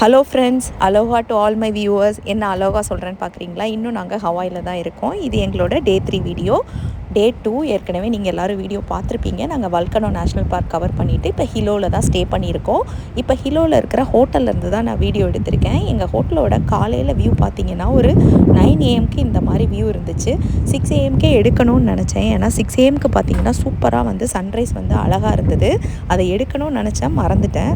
Hello friends aloha to all my viewers என்ன aloha சொல்கிறேன்னு பார்க்குறீங்களா இன்னும் நாங்கள் ஹவாயில் தான் இருக்கோம். இது எங்களோட day three video day two ஏற்கனவே நீங்கள் எல்லோரும் வீடியோ பார்த்துருப்பீங்க. நாங்கள் வல்கனோ நேஷ்னல் பார்க் கவர் பண்ணிவிட்டு இப்போ ஹிலோவில் தான் ஸ்டே பண்ணியிருக்கோம். இப்போ ஹிலோவில் இருக்கிற ஹோட்டல்லேருந்து தான் நான் வீடியோ எடுத்திருக்கேன். எங்கள் ஹோட்டலோட காலையில் வியூ பார்த்தீங்கன்னா ஒரு நைன் ஏஎம்க்கு இந்த மாதிரி வியூ இருந்துச்சு. சிக்ஸ் ஏஎம்கே எடுக்கணும்னு நினச்சேன். ஏன்னா சிக்ஸ் ஏஎம்க்கு பார்த்தீங்கன்னா சூப்பராக வந்து சன்ரைஸ் வந்து அழகாக இருந்தது. அதை எடுக்கணும்னு நினச்சேன். மறந்துட்டேன்.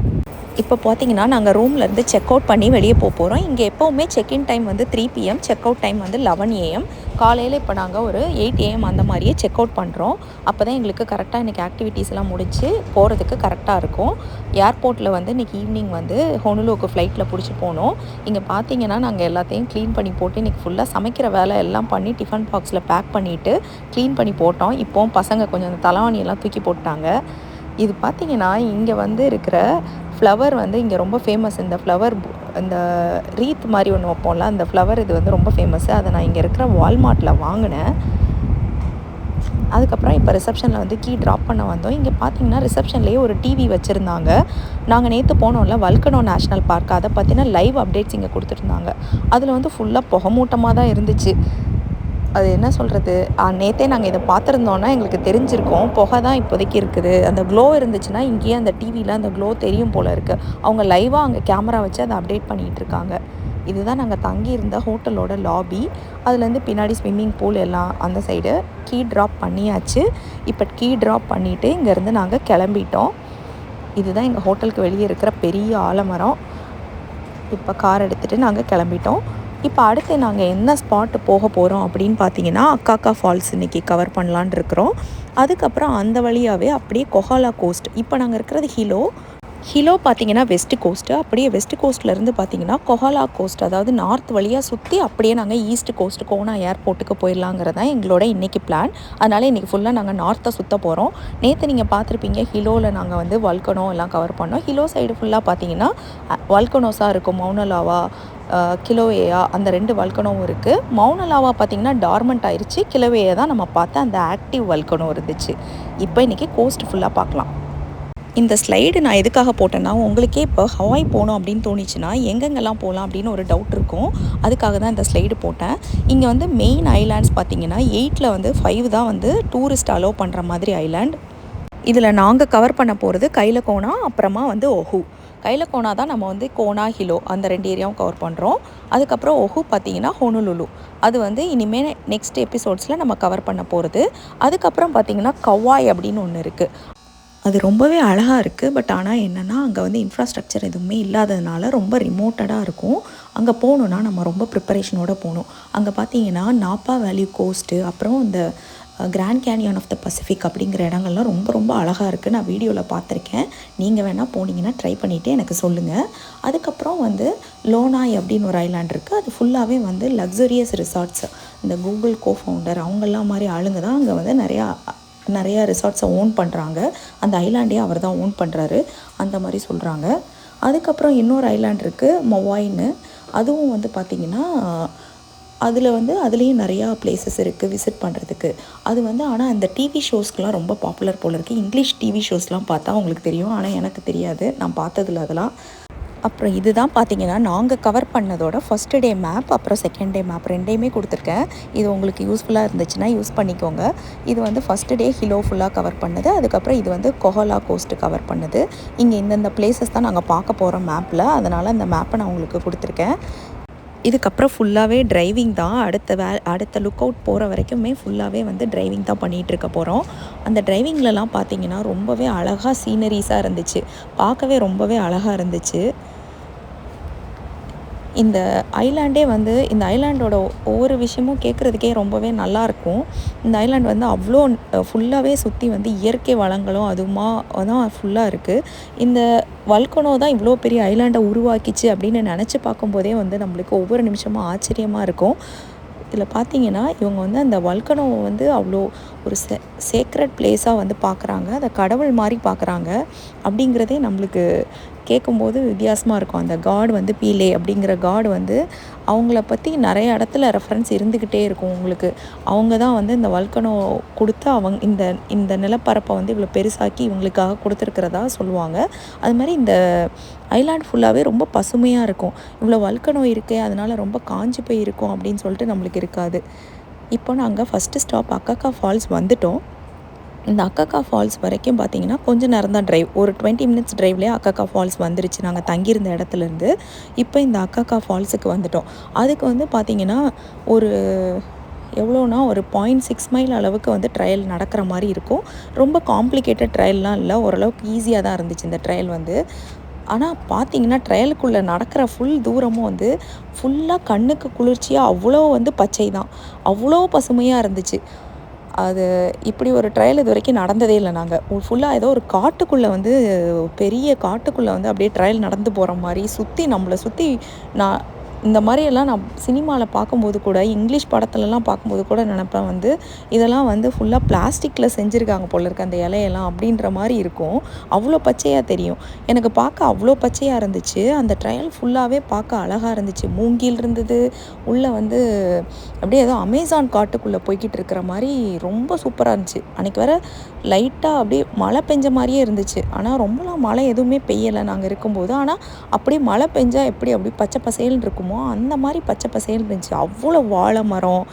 இப்போ பார்த்தீங்கன்னா நாங்கள் ரூம்லேருந்து செக் அவுட் பண்ணி வெளியே போக போகிறோம் இங்கே எப்போவுமே செக்இன் டைம் வந்து three PM check out time வந்து லெவன் ஏஎம் காலையில் இப்போ நாங்கள் ஒரு எயிட் ஏஎம் அந்த மாதிரியே செக் அவுட் பண்ணுறோம் அப்போ தான் எங்களுக்கு கரெக்டாக இன்றைக்கி ஆக்டிவிட்டீஸ்லாம் முடிச்சு போகிறதுக்கு கரெக்டாக இருக்கும். ஏர்போர்ட்டில் வந்து இன்றைக்கி ஈவினிங் வந்து ஹொனுலோக்கு ஃப்ளைட்டில் பிடிச்சி போனோம். இங்கே பார்த்தீங்கன்னா நாங்கள் எல்லாத்தையும் க்ளீன் பண்ணி போட்டு இன்றைக்கி ஃபுல்லாக சமைக்கிற வேலை எல்லாம் பண்ணி டிஃபன் பாக்ஸில் பேக் பண்ணிவிட்டு க்ளீன் பண்ணி போட்டோம். இப்போவும் பசங்க கொஞ்சம் அந்த தலைவாணியெல்லாம் தூக்கி போட்டாங்க. இது பார்த்தீங்கன்னா இங்கே வந்து இருக்கிற ஃப்ளவர் வந்து இங்கே ரொம்ப ஃபேமஸ் இந்த ஃப்ளவர் இந்த ரீத் மாதிரி ஒன்று வைப்போம்ல அந்த ஃப்ளவர் இது வந்து ரொம்ப ஃபேமஸ்ஸு அதை நான் இங்கே இருக்கிற வால்மார்ட்டில் வாங்கினேன். அதுக்கப்புறம் இப்போ ரிசப்ஷனில் வந்து கீ ட்ராப் பண்ண வந்தோம். இங்கே பார்த்தீங்கன்னா ரிசப்ஷன்லேயே ஒரு டிவி வச்சுருந்தாங்க. நாங்கள் நேற்று போனோம்ல வல்கனோ நேஷ்னல் பார்க் அதை பார்த்தீங்கன்னா லைவ் அப்டேட்ஸ் இங்கே கொடுத்துருந்தாங்க அதில் வந்து ஃபுல்லாக புகமூட்டமாக தான் இருந்துச்சு. அது என்ன சொல்கிறது நேற்றே நாங்கள் இதை பார்த்துருந்தோன்னா எங்களுக்கு தெரிஞ்சிருக்கோம். புகை தான் இப்போதைக்கு இருக்குது. அந்த க்ளோ இருந்துச்சுன்னா இங்கேயே அந்த டிவியில் அந்த க்ளோ தெரியும் போல் இருக்குது அவங்க லைவாக அங்கே கேமரா வச்சு அதை அப்டேட் பண்ணிகிட்டு இருக்காங்க. இதுதான் நாங்கள் தங்கியிருந்த ஹோட்டலோட லாபி அதுலேருந்து பின்னாடி ஸ்விம்மிங் பூல் எல்லாம் அந்த சைடு கீ ட்ராப் பண்ணியாச்சு. இப்போ கீ ட்ராப் பண்ணிவிட்டு இங்கேருந்து நாங்கள் கிளம்பிட்டோம். இதுதான் எங்கள் ஹோட்டலுக்கு வெளியே இருக்கிற பெரிய ஆலமரம். இப்போ கார் எடுத்துகிட்டு நாங்கள் கிளம்பிட்டோம். இப்போ அடுத்து நாங்கள் என்ன ஸ்பாட்டு போக போகிறோம் அப்படின்னு பார்த்தீங்கன்னா அக்காக்கா ஃபால்ஸ் இன்றைக்கி கவர் பண்ணலான் இருக்கிறோம். அதுக்கப்புறம் அந்த வழியாகவே அப்படியே கொஹாலா கோஸ்ட் இப்போ நாங்கள் இருக்கிறது ஹிலோ. ஹிலோ பார்த்தீங்கன்னா வெஸ்ட் கோஸ்ட்டு அப்படியே வெஸ்ட் கோஸ்ட்லேருந்து பார்த்தீங்கன்னா கொஹாலா கோஸ்ட் அதாவது நார்த் வழியாக சுற்றி அப்படியே நாங்கள் ஈஸ்ட் கோஸ்ட் கோனா ஏர்போர்ட்டுக்கு போயிடலாங்கிறது தான் எங்களோட இன்றைக்கி பிளான் அதனால் இன்றைக்கி ஃபுல்லாக நாங்கள் நார்த்தை சுற்ற போகிறோம் நேற்று நீங்கள் பார்த்துருப்பீங்க ஹிலோவில் நாங்கள் வந்து வல்கனோ எல்லாம் கவர் பண்ணோம். ஹிலோ சைடு ஃபுல்லாக பார்த்தீங்கன்னா வல்கனோஸாக இருக்கும் மௌனலாவா கிலோவேயா அந்த ரெண்டு வல்கனோவும் இருக்குது மௌனலாவா பார்த்திங்கன்னா டார்மெண்ட் ஆயிடுச்சு கிலோவேயா தான் நம்ம பார்த்த அந்த ஆக்டிவ் வல்கனோ இருந்துச்சு. இப்போ இன்றைக்கி கோஸ்ட் ஃபுல்லாக பார்க்கலாம். இந்த ஸ்லைடு நான் எதுக்காக போட்டேன்னா உங்களுக்கே இப்போ ஹவாய் போகணும் அப்படின்னு தோணிச்சுன்னா எங்கெங்கெல்லாம் போகலாம் அப்படின்னு ஒரு டவுட் இருக்கும். அதுக்காக தான் இந்த ஸ்லைடு போட்டேன். இங்கே வந்து மெயின் ஐலாண்ட்ஸ் பார்த்தீங்கன்னா எயிட்டில் வந்து ஃபைவ் தான் வந்து டூரிஸ்ட் அலோவ் பண்ணுற மாதிரி ஐலாண்ட் இதில் நாங்கள் கவர் பண்ண போகிறது கையில் கோனா அப்புறமா வந்து ஒஹூ கையில் கோனா தான் நம்ம வந்து கோனா ஹிலோ அந்த ரெண்டு ஏரியாவும் கவர் பண்ணுறோம் அதுக்கப்புறம் ஒஹு பார்த்தீங்கன்னா ஹோனுலுலு அது வந்து இனிமேல் நெக்ஸ்ட் எபிசோட்ஸில் நம்ம கவர் பண்ண போகிறது அதுக்கப்புறம் பார்த்தீங்கன்னா கவாய் அப்படின்னு ஒன்று இருக்குது அது ரொம்பவே அழகாக இருக்குது பட் ஆனால் என்னென்னா அங்கே வந்து இன்ஃப்ராஸ்ட்ரக்சர் எதுவுமே இல்லாததுனால ரொம்ப ரிமோட்டடாக இருக்கும். அங்கே போகணுன்னா நம்ம ரொம்ப ப்ரிப்பரேஷனோடு போகணும். அங்கே பார்த்தீங்கன்னா நாப்பா வேல்யூ கோஸ்ட்டு அப்புறம் இந்த Grand Canyon of the Pacific அப்படிங்கிற இடங்கள்லாம் ரொம்ப ரொம்ப அழகாக இருக்குது நான் வீடியோவில் பார்த்துருக்கேன். நீங்கள் வேணால் போனீங்கன்னா ட்ரை பண்ணிவிட்டு எனக்கு சொல்லுங்கள் அதுக்கப்புறம் வந்து லோனாய் அப்படின்னு ஒரு ஐலாண்ட் இருக்குது அது ஃபுல்லாகவே வந்து லக்ஸுரியஸ் ரிசார்ட்ஸ் இந்த கூகுள் கோ ஃபவுண்டர் அவங்கெல்லாம் மாதிரி ஆளுங்க தான் அங்கே வந்து நிறையா நிறையா ரிசார்ட்ஸை ஓன் பண்ணுறாங்க அந்த ஐலாண்டே அவர் தான் ஓன் பண்ணுறாரு அந்த மாதிரி சொல்கிறாங்க அதுக்கப்புறம் இன்னொரு ஐலாண்ட் இருக்குது மொவாயின்னு அதுவும் வந்து பார்த்திங்கன்னா அதில் வந்து அதுலேயும் நிறையா பிளேசஸ் இருக்குது விசிட் பண்ணுறதுக்கு அது வந்து ஆனால் அந்த டிவி ஷோஸ்க்கெலாம் ரொம்ப பாப்புலர் போல் இருக்குது இங்கிலீஷ் டிவி ஷோஸ்லாம் பார்த்தா உங்களுக்கு தெரியும். ஆனால் எனக்கு தெரியாது. நான் பார்த்ததில்ல அதெல்லாம். அப்புறம் இதுதான் பார்த்தீங்கன்னா நாங்கள் கவர் பண்ணதோட ஃபஸ்ட்டு டே மேப் அப்புறம் செகண்ட் டே மேப் ரெண்டையுமே கொடுத்துருக்கேன். இது உங்களுக்கு யூஸ்ஃபுல்லாக இருந்துச்சுன்னா யூஸ் பண்ணிக்கோங்க. இது வந்து ஃபஸ்ட்டு டே ஹிலோ ஃபுல்லாக கவர் பண்ணது. அதுக்கப்புறம் இது வந்து கொஹலா கோஸ்ட்டு கவர் பண்ணுது. இங்கே இந்தந்த பிளேசஸ் தான் நாங்கள் பார்க்க போகிறோம் மேப்பில் அதனால் அந்த மேப்பை நான் உங்களுக்கு கொடுத்துருக்கேன். இதுக்கப்புறம் ஃபுல்லாகவே டிரைவிங் தான் அடுத்த வே அடுத்த லுக் அவுட் போகிற வரைக்குமே ஃபுல்லாகவே வந்து டிரைவிங் தான் பண்ணிகிட்டு இருக்க போகிறோம் அந்த டிரைவிங்லலாம் பார்த்தீங்கன்னா ரொம்பவே அழகாக சீனரிஸாக இருந்துச்சு. பார்க்கவே ரொம்பவே அழகாக இருந்துச்சு. இந்த ஐலாண்டே வந்து இந்த ஐலாண்டோட ஒவ்வொரு விஷயமும் கேட்குறதுக்கே ரொம்பவே நல்லாயிருக்கும். இந்த ஐலாண்ட் வந்து அவ்வளோ ஃபுல்லாகவே சுற்றி வந்து இயற்கை வளங்களும் அதுமா தான் ஃபுல்லாக இருக்குது இந்த வல்கனோ தான் இவ்வளோ பெரிய ஐலாண்டை உருவாக்கிச்சு அப்படின்னு நினச்சி பார்க்கும்போதே வந்து நம்மளுக்கு ஒவ்வொரு நிமிஷமும் ஆச்சரியமாக இருக்கும். இதில் பார்த்தீங்கன்னா இவங்க வந்து அந்த வல்கனோவை வந்து அவ்வளோ ஒரு சே சேக்ரட் பிளேஸாக வந்து பார்க்குறாங்க அதை கடவுள் மாதிரி பார்க்குறாங்க அப்படிங்கிறதே நம்மளுக்கு கேட்கும்போது வித்தியாசமாக இருக்கும். அந்த காட் வந்து பீலே அப்படிங்கிற காட் வந்து அவங்கள பற்றி நிறைய இடத்துல ரெஃபரன்ஸ் இருந்துக்கிட்டே இருக்கும் உங்களுக்கு. அவங்க தான் வந்து இந்த வல்கனோ கொடுத்து அவங்க இந்த இந்த நிலப்பரப்பை வந்து இவ்வளோ பெருசாக்கி இவங்களுக்காக கொடுத்துருக்கிறதா சொல்லுவாங்க. அது மாதிரி இந்த ஐலாண்ட் ஃபுல்லாகவே ரொம்ப பசுமையாக இருக்கும். இவ்வளோ வல்கனோ இருக்கே அதனால் ரொம்ப காஞ்சி போய் இருக்கும் அப்படின்னு சொல்லிட்டு நம்மளுக்கு இருக்காது. இப்போ நாங்கள் ஃபஸ்ட்டு ஸ்டாப் அக்காக்கா ஃபால்ஸ் வந்துட்டோம். இந்த அக்காக்கா ஃபால்ஸ் வரைக்கும் பார்த்தீங்கன்னா கொஞ்சம் நேரம் தான் ட்ரைவ் ஒரு டுவெண்ட்டி மினிட்ஸ் ட்ரைவ்லேயே அக்காக்கா ஃபால்ஸ் வந்துருச்சு. நாங்கள் தங்கியிருந்த இடத்துலேருந்து இப்போ இந்த அக்காக்கா ஃபால்ஸுக்கு வந்துட்டோம். அதுக்கு வந்து பார்த்திங்கன்னா ஒரு எவ்வளோனா ஒரு பாயிண்ட் சிக்ஸ் மைல் அளவுக்கு வந்து ட்ரையல் நடக்கிற மாதிரி இருக்கும். ரொம்ப காம்ப்ளிகேட்டட் ட்ரையல்லாம் இல்லை. ஓரளவுக்கு ஈஸியாக தான் இருந்துச்சு இந்த ட்ரையல் வந்து. ஆனால் பார்த்தீங்கன்னா ட்ரையலுக்குள்ளே நடக்கிற ஃபுல் தூரமும் வந்து ஃபுல்லாக கண்ணுக்கு குளிர்ச்சியாக அவ்வளோ வந்து பச்சை தான். அவ்வளோ பசுமையாக இருந்துச்சு. அது இப்படி ஒரு ட்ரையல் இது வரைக்கும் நடந்ததே இல்லை நாங்கள் ஃபுல்லாக ஏதோ ஒரு காட்டுக்குள்ளே வந்து பெரிய காட்டுக்குள்ளே வந்து அப்படியே ட்ரையல் நடந்து போகிற மாதிரி சுற்றி நம்மளை சுற்றி நான் இந்த மாதிரியெல்லாம் நான் சினிமாவில் பார்க்கும்போது கூட இங்கிலீஷ் படத்துலலாம் பார்க்கும்போது கூட நினப்பேன் வந்து இதெல்லாம் வந்து ஃபுல்லாக பிளாஸ்டிக்கில் செஞ்சுருக்காங்க போல இருக்க அந்த இலையெல்லாம் அப்படின்ற மாதிரி இருக்கும். அவ்வளோ பச்சையாக தெரியும். எனக்கு பார்க்க அவ்வளோ பச்சையாக இருந்துச்சு. அந்த ட்ரையல் ஃபுல்லாகவே பார்க்க அழகாக இருந்துச்சு. மூங்கில் இருந்தது. உள்ளே வந்து அப்படியே ஏதோ அமேசான் காட்டுக்குள்ளே போய்கிட்டு இருக்கிற மாதிரி ரொம்ப சூப்பராக இருந்துச்சு. அன்றைக்கி வர லைட்டாக அப்படியே மழை பெஞ்ச மாதிரியே இருந்துச்சு. ஆனால் ரொம்பலாம் மழை எதுவுமே பெய்யலை நாங்கள் இருக்கும்போது. ஆனால் அப்படியே மழை பெஞ்சால் எப்படி அப்படி பச்சை பசேல்னு இருக்குமோ அந்த மாதிரி பச்சை பசேல்னு இருந்துச்சு. அவ்வளோ வாழை மரம்.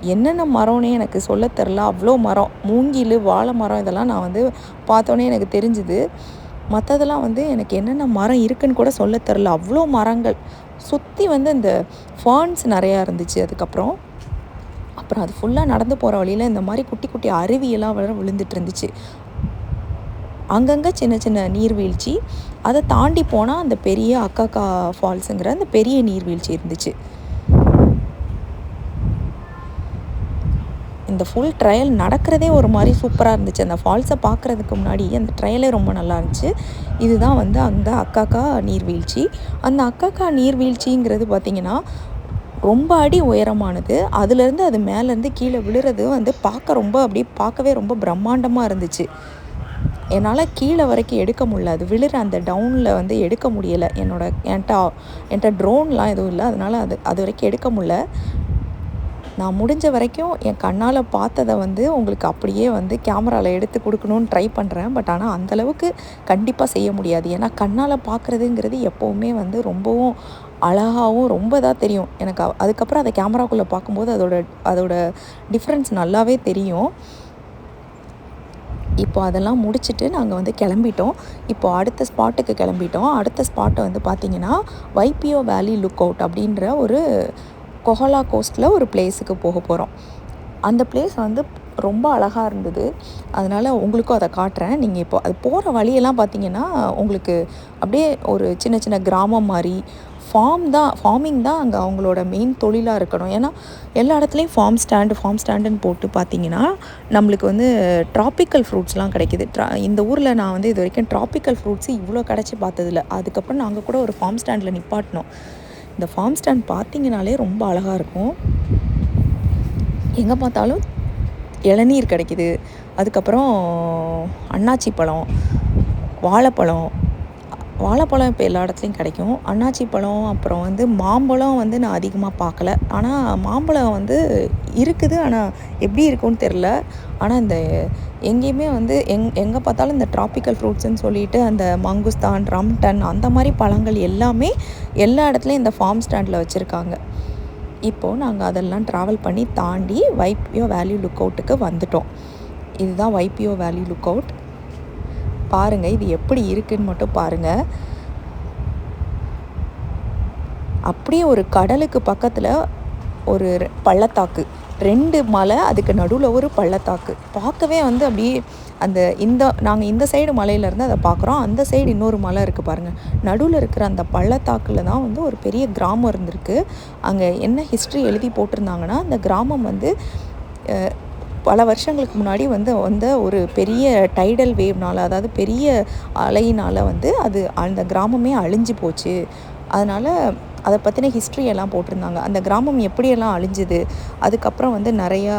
என்னென்ன மரம்னே எனக்கு சொல்ல தெரில. அவ்வளோ மரம். மூங்கில் வாழை மரம் இதெல்லாம் நான் வந்து பார்த்தோன்னே எனக்கு தெரிஞ்சுது. மற்றதெல்லாம் வந்து எனக்கு என்னென்ன மரம் இருக்குன்னு கூட சொல்ல தெரில. அவ்வளோ மரங்கள். சுற்றி வந்து இந்த ஃபான்ஸ் நிறையா இருந்துச்சு அதுக்கப்புறம். அப்புறம் அது ஃபுல்லாக நடந்து போகிற வழியில் இந்த மாதிரி குட்டி குட்டி அருவியெல்லாம் வர விழுந்துட்டு இருந்துச்சு. அங்கங்கே சின்ன சின்ன நீர்வீழ்ச்சி. அதை தாண்டி போனால் அந்த பெரிய அக்காக்கா ஃபால்ஸுங்கிற அந்த பெரிய நீர்வீழ்ச்சி இருந்துச்சு. இந்த ஃபுல் ட்ரையல் நடக்கிறதே ஒரு மாதிரி சூப்பராக இருந்துச்சு. அந்த ஃபால்ஸை பார்க்குறதுக்கு முன்னாடி அந்த ட்ரையலே ரொம்ப நல்லா இருந்துச்சு. இதுதான் வந்து அந்த அக்காக்கா நீர்வீழ்ச்சி. அந்த அக்காக்கா நீர்வீழ்ச்சிங்கிறது பார்த்திங்கன்னா ரொம்ப அடி உயரமானது. அதுலேருந்து அது மேலேருந்து கீழே விழுறது வந்து பார்க்க ரொம்ப அப்படியே பார்க்கவே ரொம்ப பிரம்மாண்டமாக இருந்துச்சு. என்னால் கீழே வரைக்கும் எடுக்க முடியல. அது விழுற அந்த டவுனில் வந்து எடுக்க முடியலை. என்னோட என்கிட்ட என்கிட்ட ட்ரோன்லாம் எதுவும் இல்லை. அதனால் அது அது வரைக்கும் எடுக்க முடியல. நான் முடிஞ்ச வரைக்கும் என் கண்ணால் பார்த்ததை வந்து உங்களுக்கு அப்படியே வந்து கேமராவில் எடுத்து கொடுக்கணுன்னு ட்ரை பண்ணுறேன் பட் ஆனால் அந்தளவுக்கு கண்டிப்பாக செய்ய முடியாது. ஏன்னா கண்ணால் பார்க்குறதுங்கிறது எப்போவுமே வந்து ரொம்பவும் அழகாகவும் ரொம்ப இதாக தெரியும். எனக்கு அதுக்கப்புறம் அதை கேமராக்குள்ளே பார்க்கும்போது அதோட அதோட டிஃப்ரென்ஸ் நல்லாவே தெரியும். இப்போ அதெல்லாம் முடிச்சுட்டு நாங்கள் வந்து கிளம்பிட்டோம். இப்போ அடுத்த ஸ்பாட்டுக்கு கிளம்பிட்டோம். அடுத்த ஸ்பாட்டை வந்து பார்த்திங்கன்னா வைபிஓ வேலி லுக் அவுட் அப்படின்ற ஒரு கொஹலா கோஸ்ட்டில் ஒரு பிளேஸுக்கு போக போகிறோம் அந்த பிளேஸ் வந்து ரொம்ப அழகாக இருந்தது. அதனால் உங்களுக்கும் அதை காட்டுறேன். நீங்கள் இப்போ அது போகிற வழியெல்லாம் பார்த்தீங்கன்னா உங்களுக்கு அப்படியே ஒரு சின்ன சின்ன கிராமம் மாதிரி ஃபார்ம் தான் ஃபார்மிங் தான் அங்கே அவங்களோட மெயின் தொழிலாக இருக்கணும். ஏன்னா எல்லா இடத்துலையும் ஃபார்ம் ஸ்டாண்டு ஃபார்ம் ஸ்டாண்டுன்னு போட்டு பார்த்தீங்கன்னா நம்மளுக்கு வந்து ட்ராபிக்கல் ஃப்ரூட்ஸ்லாம் கிடைக்கிது. ட்ரா இந்த ஊரில் நான் வந்து இது வரைக்கும் ட்ராபிக்கல் ஃப்ரூட்ஸ் இவ்வளோ கிடச்சி பார்த்ததில்ல. அதுக்கப்புறம் நாங்கள் கூட ஒரு ஃபார்ம் ஸ்டாண்டில் நிப்பாட்டினோம். இந்த ஃபார்ம் ஸ்டாண்ட் பார்த்தீங்கனாலே ரொம்ப அழகாக இருக்கும். எங்கே பார்த்தாலும் இளநீர் கிடைக்கிது. அதுக்கப்புறம் அன்னாச்சி பழம் வாழைப்பழம் வாழைப்பழம் இப்போ எல்லா இடத்துலையும் கிடைக்கும். அன்னாச்சி பழம் அப்புறம் வந்து மாம்பழம் வந்து நான் அதிகமாக பார்க்கல ஆனால் மாம்பழம் வந்து இருக்குது. ஆனால் எப்படி இருக்கும்னு தெரில ஆனால் இந்த எங்கேயுமே வந்து எங் எங்கே பார்த்தாலும் இந்த ட்ராபிக்கல் ஃப்ரூட்ஸ்னு சொல்லிட்டு அந்த மங்குஸ்தான் ரம்டன் அந்த மாதிரி பழங்கள் எல்லாமே எல்லா இடத்துலையும் இந்த ஃபார்ம் ஸ்டாண்டில் வச்சுருக்காங்க. இப்போது நாங்கள் அதெல்லாம் ட்ராவல் பண்ணி தாண்டி வைப்பியோ வேல்யூ லுக் அவுட்டுக்கு வந்துட்டோம். இதுதான் வைப்பியோ வேல்யூ லுக் அவுட் பாருங்கள் இது எப்படி இருக்குன்னு மட்டும் பாருங்கள் அப்படியே ஒரு கடலுக்கு பக்கத்தில் ஒரு பள்ளத்தாக்கு. ரெண்டு மலை அதுக்கு நடுவில் ஒரு பள்ளத்தாக்கு. பார்க்கவே வந்து அப்படியே அந்த இந்த நாங்கள் இந்த சைடு மலையிலேருந்து அதை பார்க்குறோம் அந்த சைடு இன்னொரு மலை இருக்குது பாருங்கள் நடுவில் இருக்கிற அந்த பள்ளத்தாக்கில் தான் வந்து ஒரு பெரிய கிராமம் இருந்திருக்கு. அங்கே என்ன ஹிஸ்ட்ரி எழுதி போட்டிருந்தாங்கன்னா அந்த கிராமம் வந்து பல வருஷங்களுக்கு முன்னாடி வந்து வந்த ஒரு பெரிய டைடல் வேவ்னால் அதாவது பெரிய அலையினால் வந்து அது அந்த கிராமமே அழிஞ்சு போச்சு. அதனால் அதை பற்றின ஹிஸ்ட்ரி எல்லாம் போட்டிருந்தாங்க. அந்த கிராமம் எப்படியெல்லாம் அழிஞ்சுது? அதுக்கப்புறம் வந்து நிறையா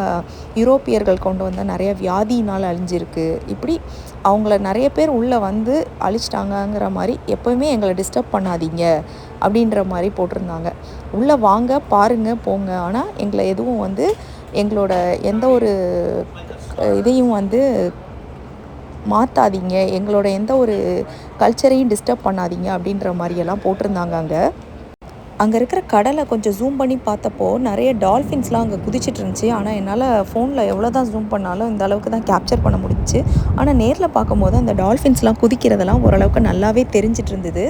யூரோப்பியர்கள் கொண்டு வந்த நிறைய வியாதியினால் அழிஞ்சிருக்கு. இப்படி அவங்கள நிறைய பேர் உள்ளே வந்து அழிச்சிட்டாங்கங்கிற மாதிரி எப்போவுமே எங்களை டிஸ்டர்ப் பண்ணாதீங்க அப்படின்ற மாதிரி போட்டிருந்தாங்க. உள்ளே வாங்க பாருங்க போங்க. ஆனால் எங்களை எதுவும் வந்து எங்களோட எந்த ஒரு இதையும் வந்து மாற்றாதீங்க எங்களோட எந்த ஒரு கல்ச்சரையும் டிஸ்டர்ப் பண்ணாதீங்க அப்படின்ற மாதிரியெல்லாம் போட்டிருந்தாங்க அங்கே. அங்கே இருக்கிற கடலை கொஞ்சம் ஜூம் பண்ணி பார்த்தப்போ நிறைய டால்ஃபின்ஸ்லாம் அங்கே குதிச்சிட்டு இருந்துச்சு. ஆனால் என்னால் ஃபோனில் எவ்வளோ தான் ஜூம் பண்ணாலும் இந்த அளவுக்கு தான் கேப்சர் பண்ண முடிஞ்சுச்சு. ஆனால் நேரில் பார்க்கும்போது அந்த டால்ஃபின்ஸ்லாம் குதிக்கிறதெல்லாம் ஓரளவுக்கு நல்லாவே தெரிஞ்சிட்டு இருந்தது.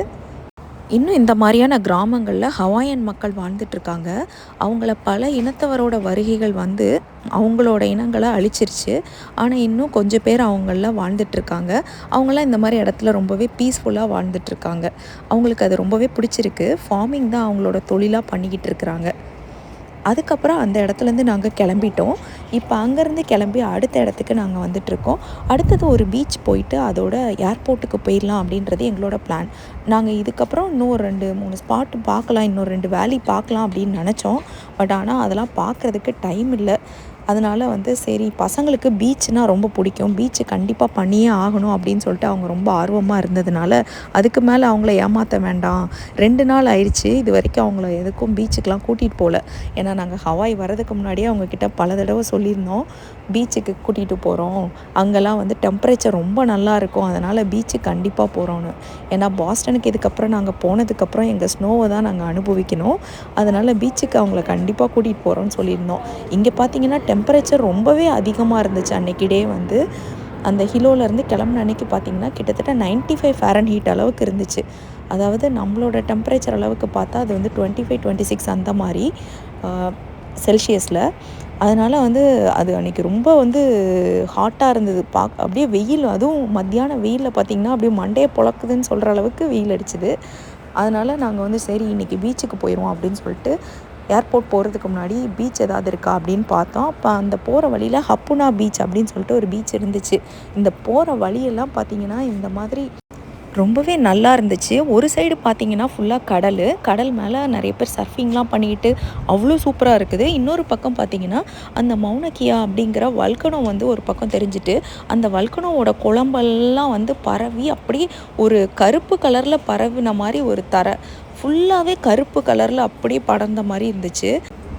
இன்னும் இந்த மாதிரியான கிராமங்களில் ஹவாயன் மக்கள் வாழ்ந்துட்டுருக்காங்க அவங்கள பல இனத்தவரோட வருகைகள் வந்து அவங்களோட இனங்களை அழிச்சிருச்சு. ஆனால் இன்னும் கொஞ்சம் பேர் அவங்கள வாழ்ந்துட்டு இருக்காங்க அவங்களாம் இந்த மாதிரி இடத்துல ரொம்பவே பீஸ்ஃபுல்லாக வாழ்ந்துட்டுருக்காங்க அவங்களுக்கு அது ரொம்பவே பிடிச்சிருக்கு. ஃபார்மிங் தான் அவங்களோட தொழிலாக பண்ணிக்கிட்டு இருக்கிறாங்க அதுக்கப்புறம் அந்த இடத்துலேருந்து நாங்கள் கிளம்பிட்டோம். இப்போ அங்கேருந்து கிளம்பி அடுத்த இடத்துக்கு நாங்கள் வந்துட்ருக்கோம் அடுத்தது ஒரு பீச் போயிட்டு அதோட ஏர்போர்ட்டுக்கு போயிடலாம் அப்படின்றது எங்களோட பிளான் நாங்கள் இதுக்கப்புறம் இன்னும் ஒரு ரெண்டு மூணு ஸ்பாட் பார்க்கலாம் இன்னும் ரெண்டு வேலி பார்க்கலாம் அப்படின்னு நினச்சோம். பட் ஆனால் அதெல்லாம் பார்க்குறதுக்கு டைம் இல்லை. அதனால் வந்து சரி பசங்களுக்கு பீச்னால் ரொம்ப பிடிக்கும். பீச்சு கண்டிப்பாக பண்ணியே ஆகணும் அப்படின்னு சொல்லிட்டு அவங்க ரொம்ப ஆர்வமாக இருந்ததுனால அதுக்கு மேலே அவங்கள ஏமாற்ற வேண்டாம். ரெண்டு நாள் ஆயிடுச்சு இது வரைக்கும் அவங்கள எதுக்கும் பீச்சுக்கெலாம் கூட்டிகிட்டு போகல ஏன்னா நாங்கள் ஹவாய் வரதுக்கு முன்னாடியே அவங்கக்கிட்ட பல தடவை சொல்லியிருந்தோம். பீச்சுக்கு கூட்டிகிட்டு போகிறோம் அங்கெல்லாம் வந்து டெம்பரேச்சர் ரொம்ப நல்லா இருக்கும். அதனால் பீச்சு கண்டிப்பாக போகிறோன்னு ஏன்னா பாஸ்டனுக்கு இதுக்கப்புறம் நாங்கள் போனதுக்கப்புறம் எங்கள் ஸ்னோவை தான் நாங்கள் அனுபவிக்கணும். அதனால் பீச்சுக்கு அவங்கள கண்டிப்பாக கூட்டிகிட்டு போகிறோன்னு சொல்லியிருந்தோம். இங்கே பார்த்தீங்கன்னா டெம்பரேச்சர் ரொம்பவே அதிகமாக இருந்துச்சு அன்னைக்கு டே வந்து. அந்த ஹிலோலேருந்து கிளம்புன அன்னைக்கு பார்த்தீங்கன்னா கிட்டத்தட்ட 95 ஃபைவ் ஃபேரன் ஹீட் அளவுக்கு இருந்துச்சு. அதாவது நம்மளோட டெம்பரேச்சர் அளவுக்கு பார்த்தா அது வந்து டுவெண்ட்டி ஃபைவ் டுவெண்ட்டி சிக்ஸ் அந்த மாதிரி செல்சியஸில் அதனால் வந்து அது அன்றைக்கி ரொம்ப வந்து ஹாட்டாக இருந்தது. பாக் அப்படியே வெயில் அதுவும் மத்தியான வெயிலில் பார்த்திங்கன்னா அப்படியே மண்டையை பொழக்குதுன்னு சொல்கிற அளவுக்கு வெயில் அடிச்சுது. அதனால் நாங்கள் வந்து சரி இன்றைக்கி பீச்சுக்கு போயிடுவோம் அப்படின்னு சொல்லிட்டு ஏர்போர்ட் போகிறதுக்கு முன்னாடி பீச் ஏதாவது இருக்கா அப்படின்னு பார்த்தோம். அப்போ அந்த போகிற வழியில் ஹப்புனா பீச் அப்படின்னு சொல்லிட்டு ஒரு பீச் இருந்துச்சு. இந்த போகிற வழியெல்லாம் பார்த்திங்கன்னா இந்த மாதிரி ரொம்பவே நல்லா இருந்துச்சு. ஒரு சைடு பார்த்தீங்கன்னா ஃபுல்லாக கடல் கடல் மேலே நிறைய பேர் சர்ஃபிங்லாம் பண்ணிக்கிட்டு அவ்வளோ சூப்பராக இருக்குது. இன்னொரு பக்கம் பார்த்தீங்கன்னா அந்த மௌனக்கியா அப்படிங்கிற வல்கனம் வந்து ஒரு பக்கம் தெரிஞ்சுட்டு அந்த வல்கனோவோட குழம்பெல்லாம் வந்து பரவி அப்படியே ஒரு கருப்பு கலரில் பரவின மாதிரி ஒரு தர. ஃபுல்லாகவே கருப்பு கலரில் அப்படியே படர்ந்த மாதிரி இருந்துச்சு.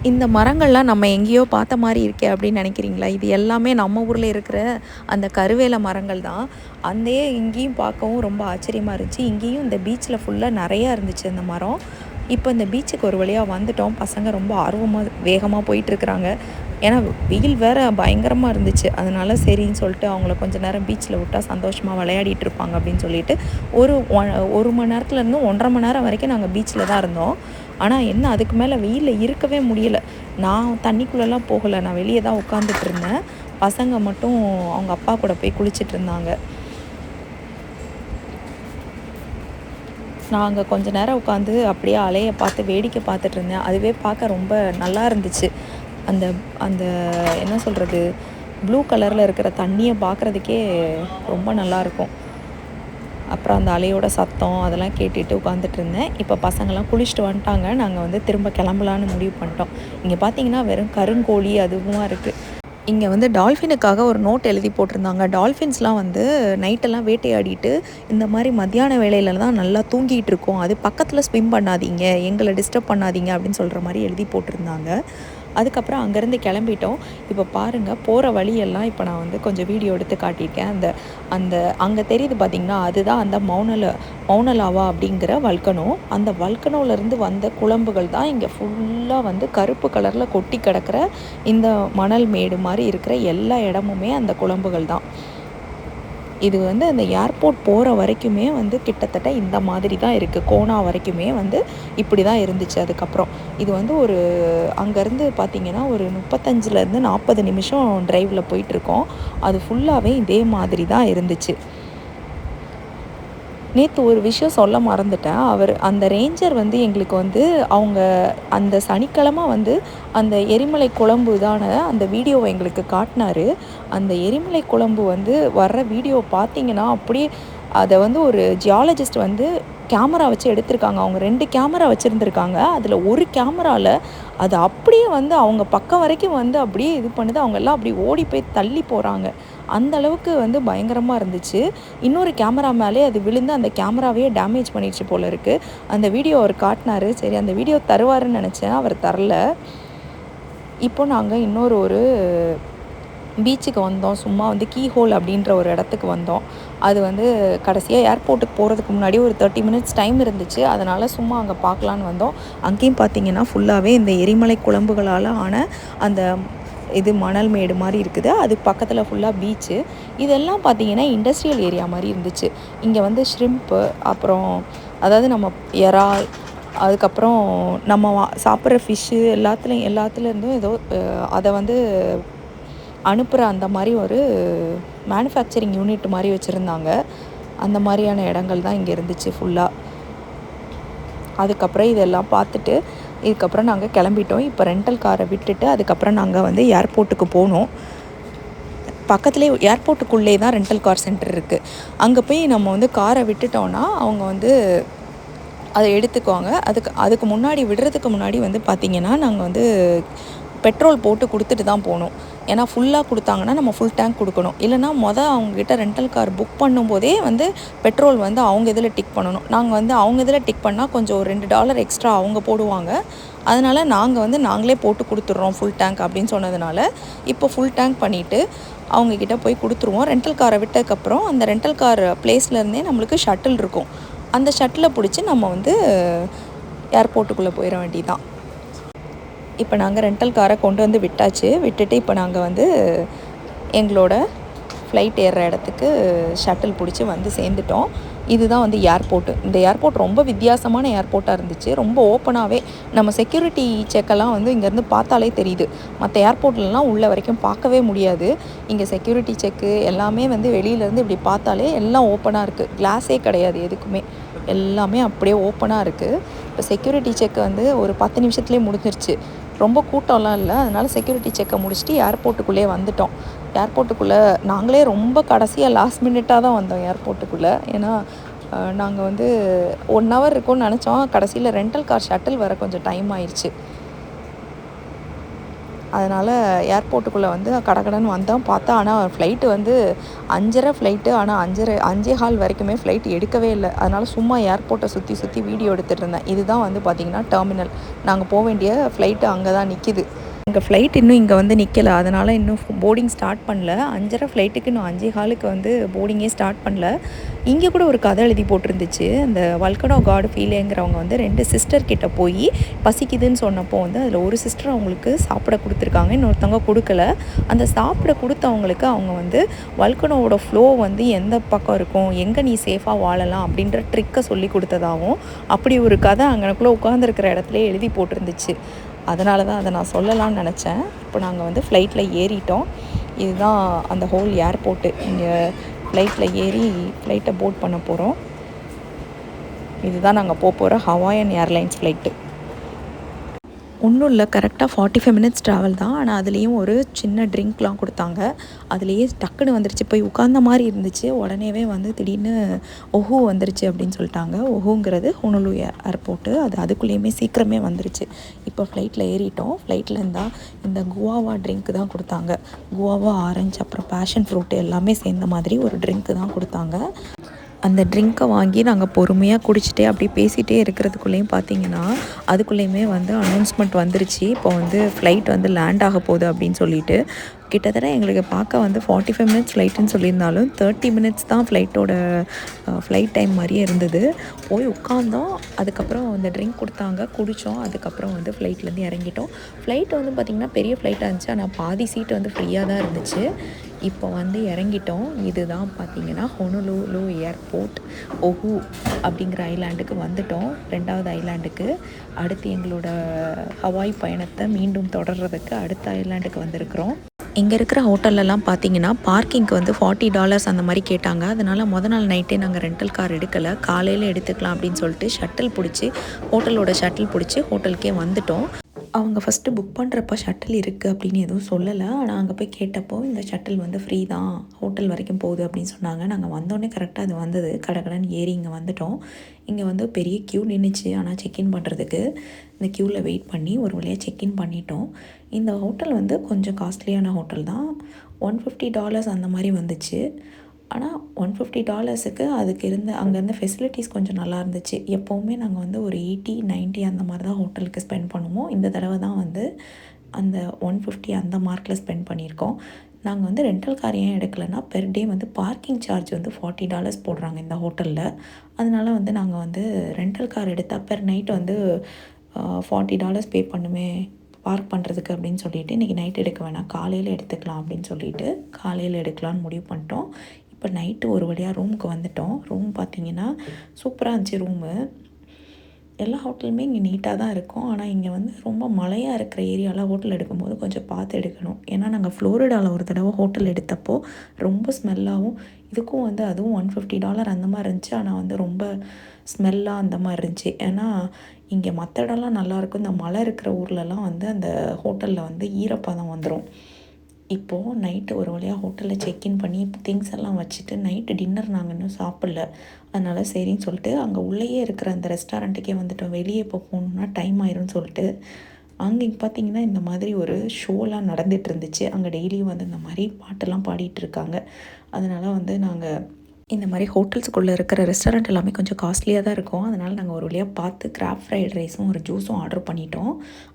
இந்த மரங்கள்லாம் நம்ம எங்கேயோ பார்த்த மாதிரி இருக்கே அப்படின்னு நினைக்கிறீங்களா? இது எல்லாமே நம்ம ஊரில் இருக்கிற அந்த கருவேல மரங்கள் தான். அந்த இங்கேயும் பார்க்கவும் ரொம்ப ஆச்சரியமாக இருந்துச்சு. இங்கேயும் இந்த பீச்சில் ஃபுல்லாக நிறையா இருந்துச்சு அந்த மரம். இப்போ இந்த பீச்சுக்கு ஒரு வழியாக வந்துட்டோம். பசங்க ரொம்ப ஆர்வமாக வேகமாக போயிட்டுருக்குறாங்க ஏன்னா வெயில் வேற பயங்கரமாக இருந்துச்சு. அதனால சரின்னு சொல்லிட்டு அவங்கள கொஞ்ச நேரம் பீச்சில் விட்டால் சந்தோஷமாக விளையாடிட்டு இருப்பாங்க அப்படின்னு சொல்லிட்டு ஒரு ஒரு மணி நேரத்துலேருந்து ஒன்றரை மணி நேரம் வரைக்கும் நாங்கள் பீச்சில் தான் இருந்தோம். ஆனால் என்ன அதுக்கு மேலே வெயிலில் இருக்கவே முடியல. நான் தண்ணிக்குள்ளெல்லாம் போகலை. நான் வெளியே தான் உட்காந்துட்டு இருந்தேன். பசங்க மட்டும் அவங்க அப்பா கூட போய் குளிச்சுட்டு இருந்தாங்க. நான் அங்கே கொஞ்ச நேரம் உட்காந்து அப்படியே அலையை பார்த்து வேடிக்கை பார்த்துட்டு இருந்தேன். அதுவே பார்க்க ரொம்ப நல்லா இருந்துச்சு. அந்த அந்த என்ன சொல்கிறது ப்ளூ கலரில் இருக்கிற தண்ணியை பார்க்குறதுக்கே ரொம்ப நல்லா இருக்கும். அப்புறம் அந்த அலையோட சத்தம் அதெல்லாம் கேட்டுட்டு உட்காந்துட்டு இருந்தேன் இப்போ பசங்கள்லாம் குளிச்சுட்டு வந்துட்டாங்க. நாங்கள் வந்து திரும்ப கிளம்பலான்னு முடிவு பண்ணிட்டோம். இங்கே பார்த்தீங்கன்னா வெறும் கருங்கோழி அதுவும் இருக்குது இங்கே வந்து டால்ஃபினுக்காக ஒரு நோட் எழுதி போட்டிருந்தாங்க. டால்ஃபின்ஸ்லாம் வந்து நைட்டெல்லாம் வேட்டையாடிட்டு இந்த மாதிரி மத்தியான வேலையில தான் நல்லா தூங்கிட்டு இருக்கோம். அது பக்கத்தில் ஸ்விம் பண்ணாதீங்க. எங்களை டிஸ்டர்ப் பண்ணாதீங்க அப்படின்னு சொல்கிற மாதிரி எழுதி போட்டிருந்தாங்க. அதுக்கப்புறம் அங்கேருந்து கிளம்பிட்டோம். இப்போ பாருங்கள் போகிற வழியெல்லாம் இப்போ நான் வந்து கொஞ்சம் வீடியோ எடுத்து காட்டியிருக்கேன். அந்த அந்த அங்கே தெரியுது பார்த்திங்கன்னா அதுதான் அந்த மௌனல மௌனலாவா அப்படிங்கிற வல்கனோ. அந்த வல்கனோலேருந்து வந்த குழம்புகள் தான் இங்கே ஃபுல்லாக வந்து கருப்பு கலரில் கொட்டி கிடக்கிற இந்த மணல் மேடு மாதிரி இருக்கிற எல்லா இடமுமே அந்த குழம்புகள் தான். இது வந்து அந்த ஏர்போர்ட் போகிற வரைக்குமே வந்து கிட்டத்தட்ட இந்த மாதிரி தான் இருக்குது கோனா வரைக்குமே வந்து இப்படி தான் இருந்துச்சு அதுக்கப்புறம். இது வந்து ஒரு அங்கேருந்து பார்த்தீங்கன்னா ஒரு முப்பத்தஞ்சுலேருந்து நாற்பது நிமிஷம் ட்ரைவில் போயிட்டுருக்கோம் அது ஃபுல்லாகவே இதே மாதிரி தான் இருந்துச்சு. நேற்று ஒரு விஷயம் சொல்ல மறந்துட்டேன். அவர் அந்த ரேஞ்சர் வந்து எங்களுக்கு வந்து அவங்க அந்த சனிக்கிழமை வந்து அந்த எரிமலை குழம்பு தான அந்த வீடியோவை எங்களுக்கு காட்டினார். அந்த எரிமலை குழம்பு வந்து வர்ற வீடியோ பார்த்தீங்கன்னா அப்படியே அதை வந்து ஒரு ஜியாலஜிஸ்ட் வந்து கேமரா வச்சு எடுத்திருக்காங்க. அவங்க ரெண்டு கேமரா வச்சுருந்துருக்காங்க. அதில் ஒரு கேமராவில் அது அப்படியே வந்து அவங்க பக்கம் வரைக்கும் வந்து அப்படியே இது பண்ணுது. அவங்க எல்லாம் அப்படி ஓடி போய் தள்ளி போகிறாங்க அந்த அளவுக்கு வந்து பயங்கரமாக இருந்துச்சு. இன்னொரு கேமரா மேலே அது விழுந்து அந்த கேமராவே டேமேஜ் பண்ணிடுச்சு போல இருக்குது அந்த வீடியோ அவர் காட்டினாரு. சரி அந்த வீடியோ தருவாருன்னு நினச்சேன். அவர் தரல. இப்போ நாங்கள் இன்னொரு ஒரு பீச்சுக்கு வந்தோம். சும்மா வந்து கீ ஹோல் அப்படின்ற ஒரு இடத்துக்கு வந்தோம். அது வந்து கடைசியாக ஏர்போர்ட்டுக்கு போகிறதுக்கு முன்னாடி ஒரு தேர்ட்டி மினிட்ஸ் டைம் இருந்துச்சு. அதனால் சும்மா அங்கே பார்க்கலான்னு வந்தோம். அங்கேயும் பார்த்தீங்கன்னா ஃபுல்லாகவே இந்த எரிமலை குழம்புகளால் ஆன அந்த இது மணல் மேடு மாதிரி இருக்குது. அது பக்கத்தில் ஃபுல்லாக பீச்சு இதெல்லாம் பார்த்தீங்கன்னா இண்டஸ்ட்ரியல் ஏரியா மாதிரி இருந்துச்சு. இங்கே வந்து ஷ்ரிம்ப்பு அப்புறம் அதாவது நம்ம இறால் அதுக்கப்புறம் நம்ம வா சாப்பிட்ற ஃபிஷ்ஷு எல்லாத்துலேயும் எல்லாத்துலேருந்தும் ஏதோ அதை வந்து அனுப்புகிற அந்த மாதிரி ஒரு மேனுஃபேக்சரிங் யூனிட் மாதிரி வச்சுருந்தாங்க. அந்த மாதிரியான இடங்கள் தான் இங்கே இருந்துச்சு ஃபுல்லாக அதுக்கப்புறம் இதெல்லாம் பார்த்துட்டு இதுக்கப்புறம் நாங்கள் கிளம்பிட்டோம். இப்போ ரெண்டல் காரை விட்டுட்டு அதுக்கப்புறம் நாங்கள் வந்து ஏர்போர்ட்டுக்கு போனோம். பக்கத்துலேயே ஏர்போர்ட்டுக்குள்ளே தான் ரெண்டல் கார் சென்டர் இருக்குது அங்கே போய் நம்ம வந்து காரை விட்டுட்டோன்னா அவங்க வந்து அதை எடுத்துக்குவாங்க. அதுக்கு அதுக்கு முன்னாடி விடுறதுக்கு முன்னாடி வந்து பார்த்திங்கன்னா நாங்கள் வந்து பெட்ரோல் போட்டு கொடுத்துட்டு தான் போகணும். ஏன்னா ஃபுல்லாக கொடுத்தாங்கன்னா நம்ம ஃபுல் டேங்க் கொடுக்கணும். இல்லைனா மொதல் அவங்கக்கிட்ட ரெண்டல் கார் புக் பண்ணும்போதே வந்து பெட்ரோல் வந்து அவங்க இதில் டிக் பண்ணணும். நாங்கள் வந்து அவங்க இதில் டிக் பண்ணால் கொஞ்சம் ஒரு ரெண்டு டாலர் எக்ஸ்ட்ரா அவங்க போடுவாங்க. அதனால் நாங்கள் வந்து நாங்களே போட்டு கொடுத்துட்றோம் ஃபுல் டேங்க் அப்படின்னு சொன்னதுனால இப்போ ஃபுல் டேங்க் பண்ணிவிட்டு அவங்கக்கிட்ட போய் கொடுத்துருவோம். ரெண்டல் காரை விட்டதுக்கப்புறம் அந்த ரெண்டல் கார் பிளேஸ்லேருந்தே நம்மளுக்கு ஷட்டில் இருக்கும். அந்த ஷட்டிலை பிடிச்சி நம்ம வந்து ஏர்போர்ட்டுக்குள்ளே போயிட வேண்டியதான் இப்போ நாங்கள் ரெண்டல் காரை கொண்டு வந்து விட்டாச்சு. விட்டுட்டு இப்போ நாங்கள் வந்து எங்களோட ஃப்ளைட் ஏறுற இடத்துக்கு ஷட்டில் பிடிச்சி வந்து சேர்ந்துட்டோம். இதுதான் வந்து ஏர்போர்ட்டு இந்த ஏர்போர்ட் ரொம்ப வித்தியாசமான ஏர்போர்ட்டாக இருந்துச்சு. ரொம்ப ஓப்பனாகவே நம்ம செக்யூரிட்டி செக்கெல்லாம் வந்து இங்கேருந்து பார்த்தாலே தெரியுது. மற்ற ஏர்போர்ட்லலாம் உள்ள வரைக்கும் பார்க்கவே முடியாது. இங்கே செக்யூரிட்டி செக்கு எல்லாமே வந்து வெளியிலேருந்து இப்படி பார்த்தாலே எல்லாம் ஓப்பனாக இருக்குது கிளாஸே கிடையாது எதுக்குமே. எல்லாமே அப்படியே ஓப்பனாக இருக்குது இப்போ செக்யூரிட்டி செக் வந்து ஒரு பத்து நிமிஷத்துலேயே முடிஞ்சிருச்சு. ரொம்ப கூட்டம்லாம் இல்லை. அதனால் செக்யூரிட்டி செக்கை முடிச்சுட்டு ஏர்போர்ட்டுக்குள்ளே வந்துட்டோம். ஏர்போர்ட்டுக்குள்ளே நாங்களே ரொம்ப கடைசியாக லாஸ்ட் மினிட்டாக தான் வந்தோம் ஏர்போர்ட்டுக்குள்ளே ஏன்னா நாங்கள் வந்து ஒன் ஹவர் இருக்கும்னு நினச்சோம். கடைசியில் ரெண்டல் கார் ஷட்டில் வர கொஞ்சம் டைம் ஆயிடுச்சு அதனால் ஏர்போர்ட்டுக்குள்ளே வந்து கடகடன்னு வந்தோம். பார்த்தா ஆனால் ஃப்ளைட்டு வந்து அஞ்சரை ஃப்ளைட்டு ஆனால் அஞ்சரை அஞ்சே ஹால் வரைக்குமே ஃப்ளைட் எடுக்கவே இல்லை. அதனால் சும்மா ஏர்போர்ட்டை சுற்றி சுற்றி வீடியோ எடுத்துகிட்டு இருந்தேன். இதுதான் வந்து பார்த்திங்கன்னா டெர்மினல் நாங்கள் போக வேண்டிய ஃப்ளைட்டு அங்கே தான் நிற்கிது எங்கள் ஃப்ளைட் இன்னும் இங்கே வந்து நிற்கல அதனால் இன்னும் போர்டிங் ஸ்டார்ட் பண்ணல. அஞ்சரை ஃப்ளைட்டுக்கு இன்னும் அஞ்சே ஹாலுக்கு வந்து போர்டிங்கே ஸ்டார்ட் பண்ணல. இங்கே கூட ஒரு கதை எழுதி போட்டிருந்துச்சு. அந்த வல்கனோ காடு ஃபீலேங்கிறவங்க வந்து ரெண்டு சிஸ்டர் கிட்ட போய் பசிக்குதுன்னு சொன்னப்போ வந்து அதில் ஒரு சிஸ்டர் அவங்களுக்கு சாப்பிட கொடுத்துருக்காங்க. இன்னொருத்தவங்க கொடுக்கல. அந்த சாப்பிட கொடுத்தவங்களுக்கு அவங்க வந்து வல்கனோவோட ஃப்ளோ வந்து எந்த பக்கம் இருக்கும்? எங்கே நீ சேஃபாக வாழலாம்? அப்படின்ற ட்ரிக்கை சொல்லி கொடுத்ததாகவும் அப்படி ஒரு கதை அங்கனக்குள்ளே உட்காந்துருக்கிற இடத்துல எழுதி போட்டிருந்துச்சு. அதனால தான் அதை நான் சொல்லலாம்னு நினச்சேன். இப்போ நாங்கள் வந்து ஃப்ளைட்டில் ஏறிட்டோம். இதுதான் அந்த ஹோல் ஏர்போர்ட்டு இங்கே ஃப்ளைட்டில் ஏறி ஃப்ளைட்டை போட் பண்ண போகிறோம் இதுதான் நாங்கள் போக போகிற ஹவாயன் ஏர்லைன்ஸ் ஃப்ளைட்டு ஒன்றும் இல்லை கரெக்டாக ஃபார்ட்டி ஃபைவ் மினிட்ஸ் ட்ராவல் தான். ஆனால் அதுலேயும் ஒரு சின்ன ட்ரிங்க்லாம் கொடுத்தாங்க. அதுலேயே டக்குன்னு வந்துருச்சு. போய் உட்கார்ந்த மாதிரி இருந்துச்சு. உடனேவே வந்து திடீர்னு ஒஹூ வந்துருச்சு அப்படின்னு சொல்லிட்டாங்க. ஒஹூங்கிறது ஹொனலு ஏர்போர்ட்டு அது அதுக்குள்ளேயுமே சீக்கிரமே வந்துருச்சு. இப்போ ஃப்ளைட்டில் ஏறிட்டோம். ஃப்ளைட்டில் இருந்தால் இந்த குவாவா ட்ரிங்க் தான் கொடுத்தாங்க. குவாவா ஆரஞ்சு அப்புறம் பேஷன் ஃப்ரூட் எல்லாமே சேர்ந்த மாதிரி ஒரு ட்ரிங்க்கு தான் கொடுத்தாங்க. அந்த ட்ரிங்க்கை வாங்கி நாங்கள் பொறுமையாக குடிச்சிட்டே அப்படி பேசிகிட்டே இருக்கிறதுக்குள்ளேயும் பார்த்தீங்கன்னா அதுக்குள்ளேயுமே வந்து அனௌன்ஸ்மெண்ட் வந்துருச்சு. இப்போ வந்து ஃப்ளைட் வந்து லேண்ட் ஆக போகுது அப்படின்னு சொல்லிட்டு. கிட்டத்தட்ட எங்களுக்கு பார்க்க வந்து ஃபார்ட்டி ஃபைவ் மினிட்ஸ் ஃப்ளைட்டுன்னு சொல்லியிருந்தாலும் தேர்ட்டி மினிட்ஸ் தான் ஃப்ளைட்டோட ஃப்ளைட் டைம் மாதிரியே இருந்தது. போய் உட்காந்தோம் அதுக்கப்புறம் அந்த ட்ரிங்க் கொடுத்தாங்க. குடித்தோம் அதுக்கப்புறம் வந்து ஃப்ளைட்லேருந்து இறங்கிட்டோம். ஃப்ளைட் வந்து பார்த்திங்கன்னா பெரிய ஃப்ளைட்டாக இருந்துச்சு. ஆனால் பாதி சீட் வந்து ஃப்ரீயாக தான் இருந்துச்சு. இப்போ வந்து இறங்கிட்டோம். இதுதான் பார்த்தீங்கன்னா ஹொனலூலு ஏர்போர்ட். ஒஹு அப்படிங்கிற ஐலாண்டுக்கு வந்துட்டோம். ரெண்டாவது ஐலாண்டுக்கு. அடுத்து எங்களோட ஹவாய் பயணத்தை மீண்டும் தொடர்றதுக்கு அடுத்த ஐலாண்டுக்கு வந்திருக்கிறோம். இங்கே இருக்கிற ஹோட்டல்லலாம் பார்த்தீங்கன்னா பார்க்கிங்க்கு வந்து ஃபார்ட்டி டாலர்ஸ் அந்த மாதிரி கேட்டாங்க. அதனால் முத நாள் நைட்டே நாங்கள் ரெண்டல் கார் எடுக்கலை. காலையில் எடுத்துக்கலாம் அப்படின்னு சொல்லிட்டு ஷட்டில் பிடிச்சி ஹோட்டலோட ஷட்டில் பிடிச்சி ஹோட்டலுக்கே வந்துட்டோம். அவங்க ஃபஸ்ட்டு புக் பண்ணுறப்ப ஷட்டில் இருக்குது அப்படின்னு எதுவும் சொல்லலை. ஆனால் அங்கே போய் கேட்டப்போ இந்த ஷட்டில் வந்து ஃப்ரீ தான். ஹோட்டல் வரைக்கும் போகுது அப்படின்னு சொன்னாங்க. நாங்கள் வந்தோடனே கரெக்டாக அது வந்தது. கடகடன் ஏறி இங்கே வந்துட்டோம். இங்கே வந்து பெரிய க்யூ நின்றுச்சு ஆனால் செக்இன் பண்ணுறதுக்கு இந்த க்யூவில் வெயிட் பண்ணி ஒரு வழியாக செக்இன் பண்ணிட்டோம். இந்த ஹோட்டல் வந்து கொஞ்சம் காஸ்ட்லியான ஹோட்டல் தான். ஒன் ஃபிஃப்டி டாலர்ஸ் அந்த மாதிரி வந்துச்சு. ஆனால் ஒன் ஃபிஃப்டி டாலர்ஸுக்கு அதுக்கு இருந்த அங்கே இருந்த ஃபெசிலிட்டிஸ் கொஞ்சம் நல்லா இருந்துச்சு. எப்போவுமே நாங்கள் வந்து ஒரு எயிட்டி 90 அந்த மாதிரி தான் ஹோட்டலுக்கு ஸ்பெண்ட் பண்ணுவோம். இந்த தடவை தான் வந்து அந்த ஒன் ஃபிஃப்டி அந்த மார்க்கில் ஸ்பெண்ட் பண்ணியிருக்கோம். நாங்கள் வந்து ரெண்டல் கார் ஏன் எடுக்கலைன்னா பெர் டே வந்து பார்க்கிங் சார்ஜ் வந்து ஃபார்ட்டி டாலர்ஸ் போடுறாங்க இந்த ஹோட்டலில் அதனால வந்து நாங்கள் வந்து ரெண்டல் கார் எடுத்தால் பெர் நைட் வந்து ஃபார்ட்டி டாலர்ஸ் பே பண்ணுமே பார்க் பண்ணுறதுக்கு அப்படின்னு சொல்லிட்டு இன்றைக்கி நைட் எடுக்க வேணாம். காலையில் எடுத்துக்கலாம் அப்படின்னு சொல்லிட்டு காலையில் எடுக்கலான்னு முடிவு பண்ணிட்டோம். இப்போ நைட்டு ஒரு வழியாக ரூமுக்கு வந்துட்டோம். ரூம் பார்த்தீங்கன்னா சூப்பராக இருந்துச்சு ரூமு. எல்லா ஹோட்டலுமே இங்கே நீட்டாக தான் இருக்கும். ஆனால் இங்கே வந்து ரொம்ப மழையாக இருக்கிற ஏரியாவில் ஹோட்டல் எடுக்கும்போது கொஞ்சம் பார்த்து எடுக்கணும். ஏன்னா நாங்கள் ஃப்ளோரிடாவில் ஒரு தடவை ஹோட்டல் எடுத்தப்போ ரொம்ப ஸ்மெல்லாகவும் இதுக்கும் வந்து அதுவும் ஒன் ஃபிஃப்டி டாலர் அந்த மாதிரி இருந்துச்சு. ஆனால் வந்து ரொம்ப ஸ்மெல்லாக அந்த மாதிரி இருந்துச்சு. ஏன்னா இங்கே மற்ற இடம்லாம் நல்லாயிருக்கும் இந்த மழை இருக்கிற ஊர்லலாம் வந்து அந்த ஹோட்டலில் வந்து ஈரப்பதம் வந்துடும் இப்போது நைட்டு ஒரு வழியாக ஹோட்டலில் செக்இன் பண்ணி திங்ஸ் எல்லாம் வச்சுட்டு நைட்டு டின்னர் நாங்கள் இன்னும் சாப்பிடல. அதனால் சரின்னு சொல்லிட்டு அங்கே உள்ளேயே இருக்கிற அந்த ரெஸ்டாரண்ட்டுக்கே வந்துட்டோம். வெளியே இப்போ போகணுன்னா டைம் ஆயிரும்னு சொல்லிட்டு. அங்கே பார்த்தீங்கன்னா இந்த மாதிரி ஒரு ஷோலாம் நடந்துகிட்டு இருந்துச்சு. அங்கே டெய்லியும் வந்து இந்த மாதிரி பாட்டெல்லாம் பாடிட்டு இருக்காங்க. அதனால் வந்து நாங்கள் இந்த மாதிரி ஹோட்டல்ஸுக்குள்ளே இருக்கிற ரெஸ்டாரண்ட் எல்லாமே கொஞ்சம் காஸ்ட்லியாக தான் இருக்கும். அதனால் நாங்கள் ஒரு வழியாக பார்த்து கிராப் ஃப்ரைட் ரைஸும் ஒரு ஜூஸும் ஆர்டர் பண்ணிட்டோம்.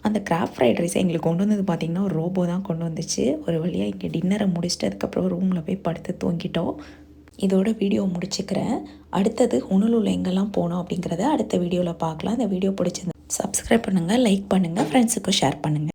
அந்த கிராப் ஃப்ரைட் ரைஸை எங்களுக்கு கொண்டு வந்தது பார்த்திங்கன்னா ஒரு ரோபோ தான் கொண்டு வந்துச்சு. ஒரு வழியாக இங்கே டின்னரை முடிச்சுட்டு அதுக்கப்புறம் ரூமில் போய் படுத்து தூங்கிட்டோம். இதோட வீடியோ முடிச்சுக்கிறேன். அடுத்தது உணலூரில் எங்கெல்லாம் போனோம் அப்படிங்கிறத அடுத்த வீடியோவில் பார்க்கலாம். இந்த வீடியோ பிடிச்சிருந்து சப்ஸ்கிரைப் பண்ணுங்கள் லைக் பண்ணுங்கள் ஃப்ரெண்ட்ஸுக்கும் ஷேர் பண்ணுங்கள்